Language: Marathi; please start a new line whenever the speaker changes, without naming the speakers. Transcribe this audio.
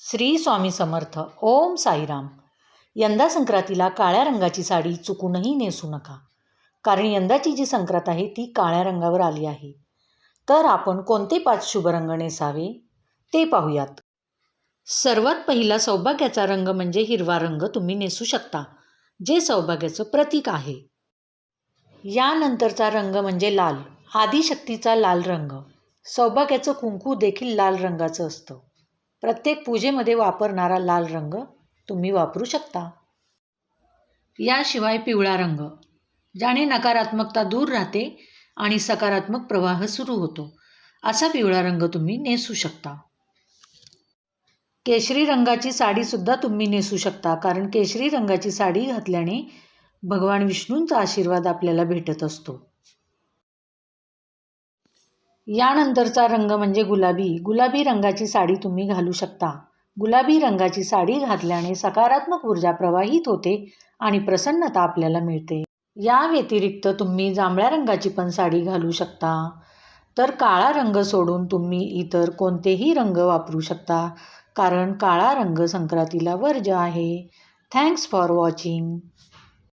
श्री स्वामी समर्थ ओम साईराम. यंदा संक्रांतीला काळ्या रंगाची साडी चुकूनही नेसू नका. कारण यंदाची जी संक्रांत आहे ती काळ्या रंगावर आली आहे. तर आपण कोणते पाच शुभ रंग नेसावे? ते पाहूयात. सर्वात पहिला सौभाग्याचा रंग म्हणजे हिरवा रंग तुम्ही नेसू शकता जे सौभाग्याचं प्रतीक आहे. यानंतरचा रंग म्हणजे लाल. आदिशक्तीचा लाल रंग. सौभाग्याचं कुंकू देखील लाल रंगाचं असतं. प्रत्येक पूजेमध्ये वापरणारा लाल रंग तुम्ही वापरू शकता. याशिवाय पिवळा रंग ज्याने नकारात्मकता दूर राहते आणि सकारात्मक प्रवाह सुरू होतो असा पिवळा रंग तुम्ही नेसू शकता. केशरी रंगाची साडीसुद्धा तुम्ही नेसू शकता कारण केशरी रंगाची साडी घातल्याने भगवान विष्णूंचा आशीर्वाद आपल्याला भेटत असतो. यानंतरचा रंग म्हणजे गुलाबी. गुलाबी रंगाची साडी तुम्ही घालू शकता. गुलाबी रंगाची साडी घातल्याने सकारात्मक ऊर्जा प्रवाहित होते आणि प्रसन्नता आपल्याला मिळते. या व्यतिरिक्त तुम्ही जांभळ्या रंगाची पण साडी घालू शकता. तर काळा रंग सोडून तुम्ही इतर कोणतेही रंग वापरू शकता कारण काळा रंग संक्रांतीला वर्ज आहे. Thanks for watching